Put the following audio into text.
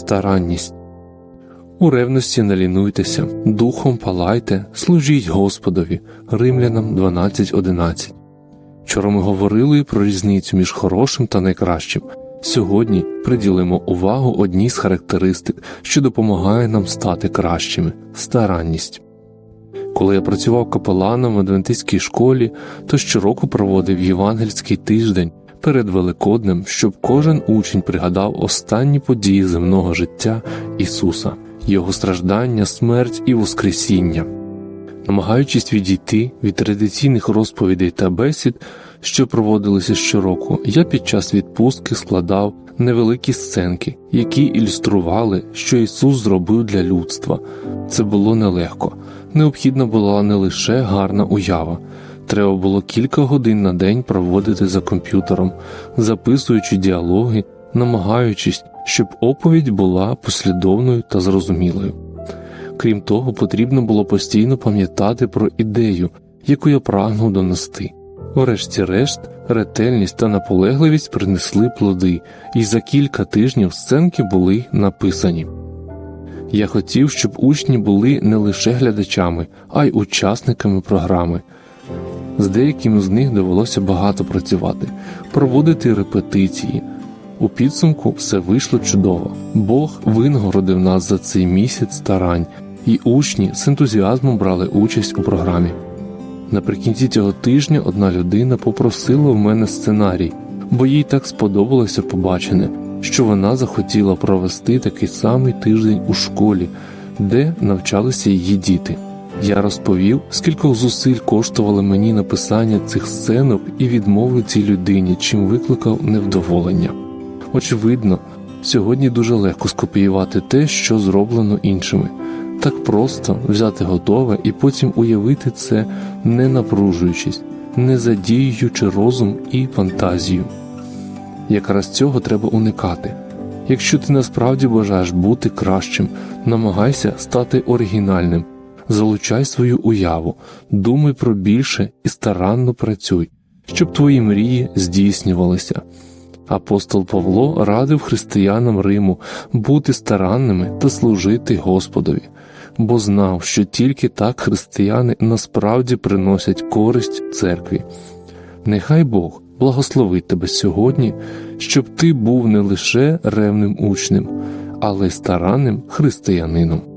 старанність. У ревності не лінуйтеся, духом палайте, служіть Господові. Римлянам 12.11. Вчора ми говорили про різницю між хорошим та найкращим. Сьогодні приділимо увагу одній з характеристик, що допомагає нам стати кращими старанність. Коли я працював капеланом в адвентистській школі, то щороку проводив євангельський тиждень перед Великоднем, щоб кожен учень пригадав останні події земного життя Ісуса, Його страждання, смерть і Воскресіння. Намагаючись відійти від традиційних розповідей та бесід, що проводилися щороку, я під час відпустки складав невеликі сценки, які ілюстрували, що Ісус зробив для людства. Це було нелегко. Необхідна була не лише гарна уява. Треба було кілька годин на день проводити за комп'ютером, записуючи діалоги, намагаючись, щоб оповідь була послідовною та зрозумілою. Крім того, потрібно було постійно пам'ятати про ідею, яку я прагнув донести. Врешті-решт, ретельність та наполегливість принесли плоди, і за кілька тижнів сценки були написані. Я хотів, щоб учні були не лише глядачами, а й учасниками програми. З деякими з них довелося багато працювати, проводити репетиції. У підсумку все вийшло чудово. Бог винагородив нас за цей місяць старань, і учні з ентузіазмом брали участь у програмі. Наприкінці цього тижня одна людина попросила в мене сценарій, бо їй так сподобалося побачене, що вона захотіла провести такий самий тиждень у школі, де навчалися її діти. Я розповів, скількох зусиль коштувало мені написання цих сценок і відмовив цій людині, чим викликав невдоволення. Очевидно, сьогодні дуже легко скопіювати те, що зроблено іншими. Так просто взяти готове і потім уявити це, не напружуючись, не задіюючи розум і фантазію. Якраз цього треба уникати. Якщо ти насправді бажаєш бути кращим, намагайся стати оригінальним, залучай свою уяву, думай про більше і старанно працюй, щоб твої мрії здійснювалися. Апостол Павло радив християнам Риму бути старанними та служити Господові, бо знав, що тільки так християни насправді приносять користь церкві. Нехай Бог благословить тебе сьогодні, щоб ти був не лише ревним учнем, але й старанним християнином.